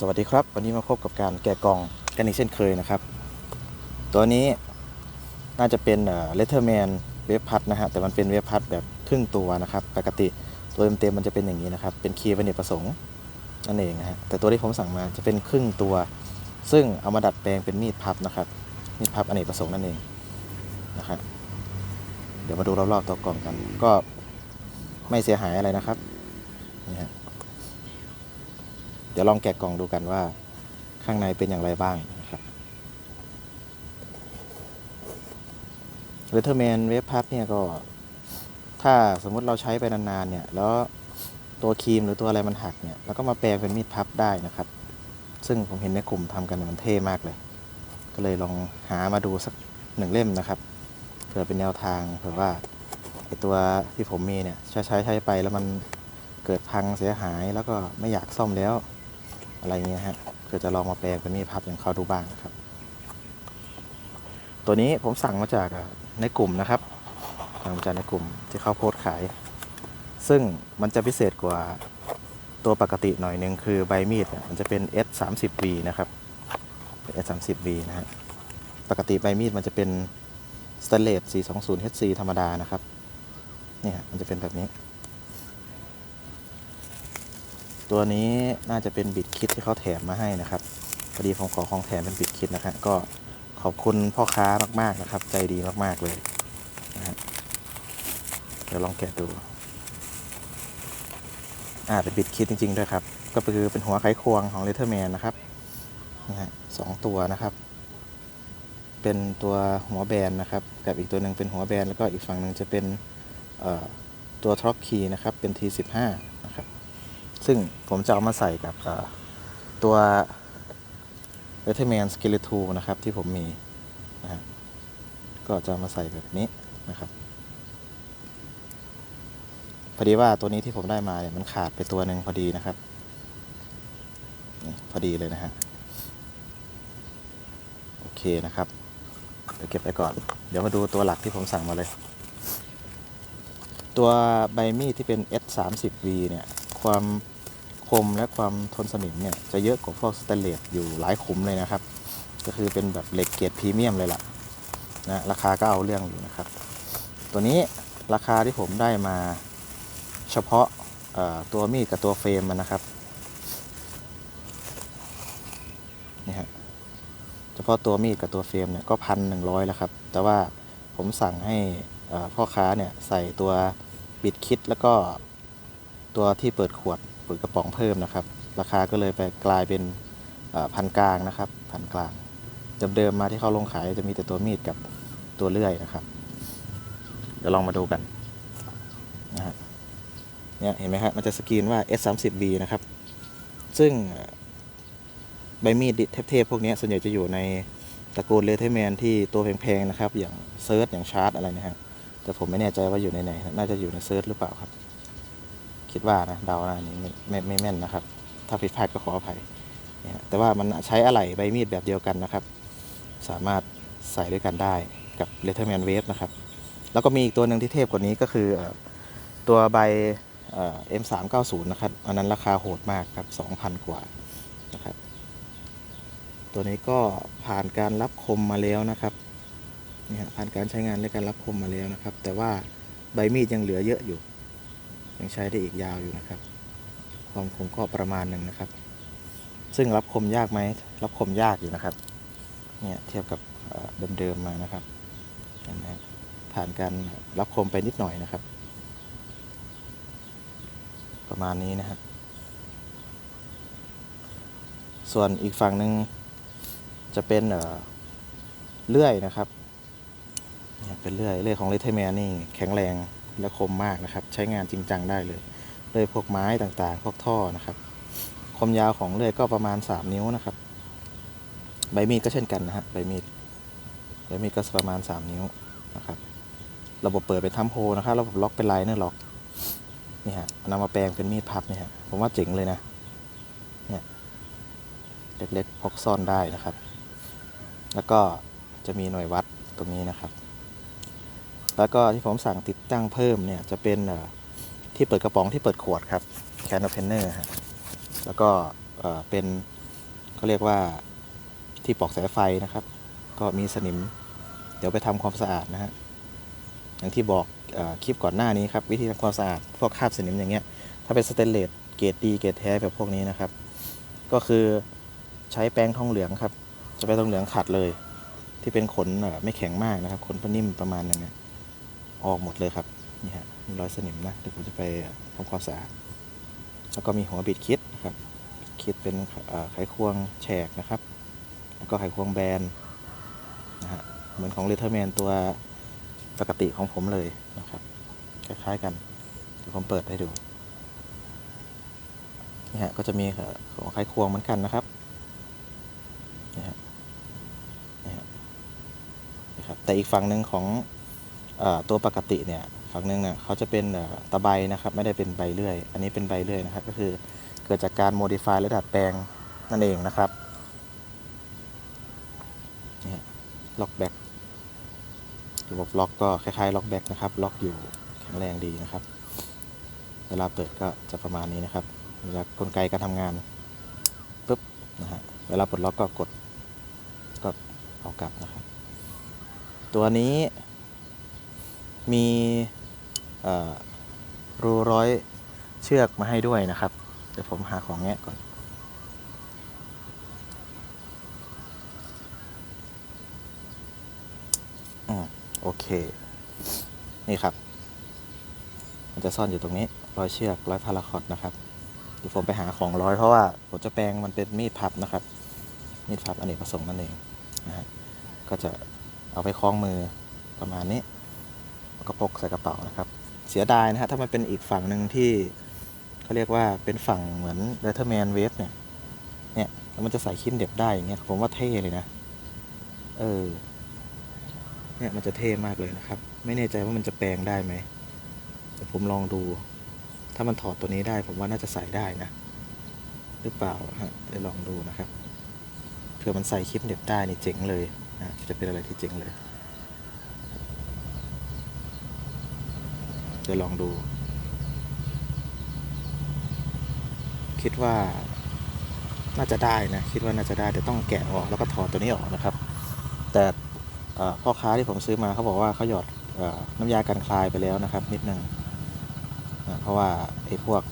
สวัสดีครับ วันนี้มาพบกับการแกะกล่องกันอีกเช่นเคยนะครับ ตัวนี้น่าจะเป็นเลเทอร์แมนเวฟพัดนะฮะแต่มันเป็นเวฟพัดแบบครึ่งตัวนะครับ ปกติตัวเต็มๆมันจะเป็นอย่างนี้นะครับ เป็นคีย์เป็นเนกประสงค์นั่นเองนะฮะแต่ตัวที่ผมสั่งมาจะเป็นครึ่งตัว ซึ่งเอามาดัดแปลงเป็นมีดพับนะครับมีดพับอเนกประสงค์นั่นเองนะครับเดี๋ยวมาดูรอบๆตัวกล่องกัน ก็ไม่เสียหายอะไรนะครับนี่ฮะ ดี๋ยวลองแกะกล่องดูกันว่าข้างในเป็นอย่างไรบ้างนะครับเรเทอร์แมนเวฟพัดเนี่ยก็ ถ้าสมมุติเราใช้ไปนานๆเนี่ย แล้วตัวครีมหรือตัวอะไรมันหักเนี่ยแล้วก็มาแปลงเป็นมีดพับได้นะครับ ซึ่งผมเห็นในกลุ่มทำกันมันเท่มากเลย ก็เลยลองหามาดูสักหนึ่งเล่มนะครับเผื่อเป็นแนวทางเผื่อว่าไอตัวที่ผมมีเนี่ยใช้ใช้ใช้ไปแล้วมันเกิดพังเสียหายแล้วก็ไม่อยากซ่อมแล้ว อะไรเงี้ยฮะเพื่อจะลองมาแปลงเป็นมีดพับอย่างเขาดูบ้างนะครับ ตัวนี้ผมสั่งมาจากในกลุ่มนะครับสั่งมาจากในกลุ่มที่เขาโพสต์ขาย ซึ่งมันจะพิเศษกว่าตัวปกติหน่อยหนึงคือใบมีดเนี่ยมันจะเป็น S 3 0 V นะครับเป็น S 3 0 V นะฮะปกติใบมีดมันจะเป็นสแตเลส420 HC ธรรมดานะครับเนี่ยมันจะเป็นแบบนี้ ตัวนี้น่าจะเป็นบิดคิดที่เขาแถมมาให้นะครับพอดีผมขอของแถมเป็นบิดคิดนะครับก็ขอบคุณพ่อค้ามาก ๆนะครับ ใจดีมาก ๆ เลยนะฮะเดี๋ยวลองแกะดูอ่าเป็นบิดคิดจริง ๆ ด้วยครับ ก็คือเป็นหัวไขควงของเลเทอร์แมนนะครับนี่ฮะสองตัวนะครับ เป็นตัวหัวแบนนะครับ กับอีกตัวหนึ่งเป็นหัวแบนแล้วก็อีกฝั่งหนึ่งจะเป็นเอ่อตัวท็อปคีนะครับเป็น T15 ซึ่งผมจะเอามาใส่กับตัว l e t t e r m a n Skeleton นะครับที่ผมมีนะฮะก็จะามาใส่แบบนี้นะครับพอดีว่าตัวนี้ที่ผมได้มาเนี่ยมันขาดไปตัวหนึ่งพอดีนะครับนี่พอดีเลยนะฮะโอเคนะครับเดี๋ยวเก็บไปก่อน เดี๋ยวมาดูตัวหลักที่ผมสั่งมาเลย ตัวใบมีดที่เป็น S 3 0 V เนี่ยความ คมและความทนสนิมเนี่ยจะเยอะกว่าพวกสแตนเลสอยู่หลายขุมเลยนะครับ ก็คือเป็นแบบเหล็กเกรดพรีเมียมเลยล่ะนะราคาก็เอาเรื่องอยู่นะครับ ตัวนี้ราคาที่ผมได้มาเฉพาะตัวมีดกับตัวเฟรมมันนะครับนี่ฮะเฉพาะตัวมีดกับตัวเฟรมเนี่ยก็พันหนึ่งร้อยแล้วครับ แต่ว่าผมสั่งให้พ่อค้าเนี่ยใส่ตัวบิดคิดแล้วก็ตัวที่เปิดขวด ปิดกระป๋องเพิ่มนะครับ ราคาก็เลยไปกลายเป็นพันกลางนะครับพันกลางเดิมๆมาที่เขาลงขายจะมีแต่ตัวมีดกับตัวเลื่อยนะครับ เดี๋ยวลองมาดูกันนะฮะเนี่ยเห็นไหมครับมันจะสกรีนว่า S 3 0 V นะครับ ซึ่งใบมีดเทพๆพวกนี้ส่วนใหญ่จะอยู่ในตระกูลเลเทแมนที่ตัวแพงๆนะครับ อย่างเซิร์ชอย่างชาร์ตอะไรนะฮะแต่ผมไม่แน่ใจว่าอยู่ในไหน น่าจะอยู่ในเซิร์ชหรือเปล่าครับ คิดว่านะเดานะนนี้ไม่ไม่ไม่แม่นนะครับ ถ้าผิดพลาดก็ขออภัยนะแต่ว่ามันใช้อะไหล่ใบมีดแบบเดียวกันนะครับ สามารถใส่ด้วยกันได้กับเลเทอร์แมนเวฟนะครับ แล้วก็มีอีกตัวหนึ่งที่เทพกว่านี้ก็คือตัวใบเอ่อ M390 นย์นะครับ อันนั้นราคาโหดมากครับ2,000กว่านะครับ ตัวนี้ก็ผ่านการรับคมมาแล้วนะครับนี่ฮะผ่านการใช้งานและการรับคมมาแล้วนะครับ แต่ว่าใบมีดยังเหลือเยอะอยู่ ยังใช้ได้อีกยาวอยู่นะครับ ความคมก็ประมาณหนึ่งนะครับ ซึ่งรับคมยากไหมรับคมยากอยู่นะครับ เนี่ยเทียบกับเดิมๆมานะครับเห็นไหมผ่านการรับคมไปนิดหน่อยนะครับ ประมาณนี้นะครับ ส่วนอีกฝั่งหนึ่งจะเป็นเอ่อเลื่อยนะครับเนี่ยเป็นเลื่อยเลื่อยของเลเทแมนนี่แข็งแรง และคมมากนะครับ ใช้งานจริงจังได้เลยเลื่อยพวกไม้ต่างๆ พวกท่อนะครับความยาวของเลื่อยก็ประมาณ 3 นิ้วนะครับ ใบมีดก็เช่นกันนะฮะใบมีดใบมีดก็ประมาณ 3 นิ้วนะครับ ระบบเปิดเป็นทัมโพนะครับ ระบบล็อกเป็นไลเนอร์ล็อกนี่ฮะนำมาแปลงเป็นมีดพับเนี่ยฮะผมว่าเจ๋งเลยนะเนี่ยเล็กๆพกซ่อนได้นะครับ แล้วก็จะมีหน่วยวัดตรงนี้นะครับ แล้วก็ที่ผมสั่งติดตั้งเพิ่มเนี่ยจะเป็นที่เปิดกระป๋องที่เปิดขวดครับแคนโอเพนเนอร์ฮะแล้วก็เป็นเขาเรียกว่าที่ปลอกสายไฟนะครับ ก็มีสนิม เดี๋ยวไปทำความสะอาดนะฮะอย่างที่บอกอคลิปก่อนหน้านี้ครับ วิธีทำความสะอาดพวกคราบสนิมอย่างเงี้ย ถ้าเป็นสเตนเลสเกรดดีเกรดแท้แบบพวกนี้นะครับ ก็คือใช้แป้งทองเหลืองครับ จะไปทองเหลืองขัดเลย ที่เป็นขนไม่แข็งมากนะครับ ขนนิ่มประมาณนึงเนี่ย ออกหมดเลยครับนี่ฮะมีรอยสนิมนะเดี๋ยวผมจะไปทำความสะอาดแล้วก็มีหัวบิดคิดนะครับคิดเป็นไขควงแฉกนะครับ แล้วก็ไขควงแบนนะฮะเหมือนของเลเทอร์แมนตัวปกติของผมเลยนะครับ คล้ายๆกันเดี๋ยวผมเปิดให้ดูนี่ฮะก็จะมีของไขควงเหมือนกันนะครับนี่ฮะนี่ฮะนี่ครับแต่อีกฝั่งหนึ่งของ ตัวปกติเนี่ยฝั่งหนึ่งเนี่ยเขาจะเป็นตะไบนะครับไม่ได้เป็นใบเลื่อย อันนี้เป็นใบเลื่อยนะครับก็คือเกิดจากการโมดิฟายและดัดแปลงนั่นเองนะครับนี่ล็อกแบ็กระบบล็อกก็คล้ายๆล็อกแบ็กนะครับล็อกอยู่แข็งแรงดีนะครับ เวลาเปิดก็จะประมาณนี้นะครับเวลากลไกการทำงานปุ๊บนะฮะเวลาปลดล็อกก็กดก็เอากลับนะครับ ตัวนี้ มีรูร้อยเชือกมาให้ด้วยนะครับ เดี๋ยวผมหาของแงะก่อนอืมโอเค นี่ครับ มันจะซ่อนอยู่ตรงนี้ร้อยเชือกร้อยพาราคอตนะครับเดี๋ยวผมไปหาของร้อยเพราะว่าผมจะแปลงมันเป็นมีดพับนะครับ มีดพับอเนกประสงค์นั่นเองนะฮะก็จะเอาไปคล้องมือประมาณนี้ ก็พกใส่กระเป๋านะครับ เสียดายนะฮะถ้ามันเป็นอีกฝั่งหนึ่งที่เขาเรียกว่าเป็นฝั่งเหมือนเ e เทอร์แมนเวฟเนี่ยเนี่ยแล้วมันจะใส่ชิ้นเด็บได้อย่างเงี้ยผมว่าเท่เลยนะ เออเนี่ยมันจะเท่มากเลยนะครับ ไม่แน่ใจว่ามันจะแปลงได้ไหมแต่ผมลองดู ถ้ามันถอดตัวนี้ได้ ผมว่าน่าจะใส่ได้นะ หรือเปล่าฮะเดี๋ยวลองดูนะครับเผื่อมันใส่คลิปเด็บได้นี่เจ๋งเลยนะจะเป็นอะไรที่เจ๋งเลย เดี๋ยวลองดู คิดว่าน่าจะได้นะ คิดว่าน่าจะได้แต่ต้องแกะออกแล้วก็ถอดตัวนี้ออกนะครับ แต่พ่อค้าที่ผมซื้อมาเขาบอกว่าเขาหยอดอน้ำยากันคลายไปแล้วนะครับ นิดนึงเพราะว่าไอ้พวก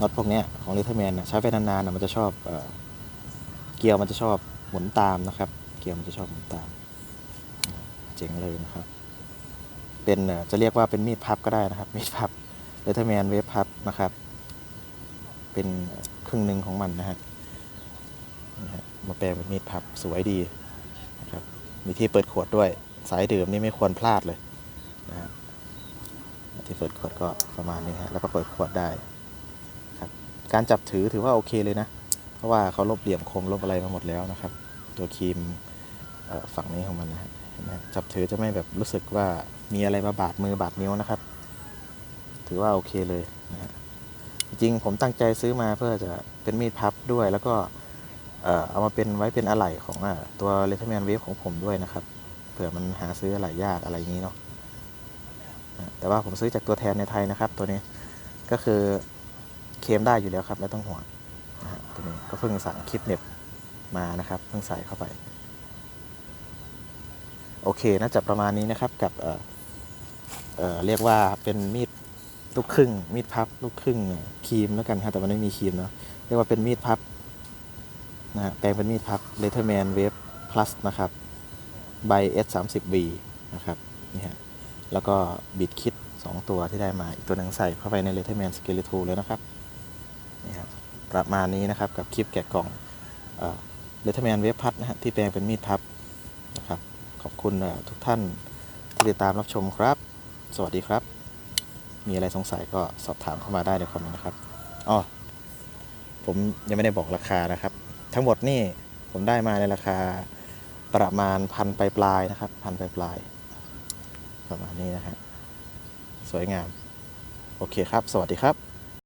น็อตพวกนี้ของเลเทอร์แมนใช้ไปนานๆนะมันจะชอบเอเกียร์มันจะชอบหมุนตามนะครับ เกียร์มันจะชอบหมุนตาม เจ๋งเลยนะครับ เป็นจะเรียกว่าเป็นมีดพับก็ได้นะครับ มีดพับเลเทอร์แมนเวฟพับนะครับ เป็นครึ่งหนึ่งของมันนะฮะมาแปลงเป็นมีดพับสวยดีนะครับ มีที่เปิดขวดด้วย สายดื่มนี่ไม่ควรพลาดเลยนะฮะที่เปิดขวดก็ประมาณนี้ฮะแล้วก็เปิดขวดได้ครับการจับถือถือว่าโอเคเลยนะ เพราะว่าเขาลบเหลี่ยมคมลบอะไรมาหมดแล้วนะครับ ตัวครีมฝั่งนี้ของมันนะฮะ นไหมจับถือจะไม่แบบรู้สึกว่ามีอะไรมาบาดมือบาดนิ้วนะครับ ถือว่าโอเคเลยนะฮะจริงผมตั้งใจซื้อมาเพื่อจะเป็นมีดพับด้วยแล้วก็เอามาเป็นไว้เป็นอะไหล่ของอตัวเลเทอร์แมนเวฟของผมด้วยนะครับเผื่อมันหาซื้ออะไหล่ยากอะไรอย่างนี้เนาะแต่ว่าผมซื้อจากตัวแทนในไทยนะครับ ตัวนี้ก็คือเคมได้อยู่แล้วครับไม่ต้องห่วงนะฮะตัวนี้ก็เพิ่งสั่งคลิปเน็บมานะครับ เพิ่งใส่เข้าไป โอเคน่าจะประมาณนี้นะครับกับเเเรียกว่าเป็นมีดลูกครึ่ง มีดพับลูกครึ่งครีมแล้วกันครับแต่มันไม่มีครีมเนาะเรียกว่าเป็นมีดพับนะฮะแปลงเป็นมีดพับ Letterman Wave Plus นะครับ by S 3 0 V นะครับนี่ฮะแล้วก็บิดคิด 2 ตัวที่ได้มา อีกตัวหนึ่งใส่เข้าไปใน Letterman Skeleton แล้วนะครับนี่ครับประมาณนี้นะครับกับคลิปแกะกล่องเอ่อ Letterman Wave Plus นะฮะที่แปลงเป็นมีดพับ อบคุณทุกท่านที่ติดตามรับชมครับ สวัสดีครับ มีอะไรสงสัยก็สอบถามเข้ามาได้ในคอมเมนต์นะครับอ๋อผมยังไม่ได้บอกราคานะครับ ทั้งหมดนี่ผมได้มาในราคาประมาณพันปลายๆนะครับพันปลายๆประมาณนี้นะฮะสวยงาม โอเคครับ สวัสดีครับ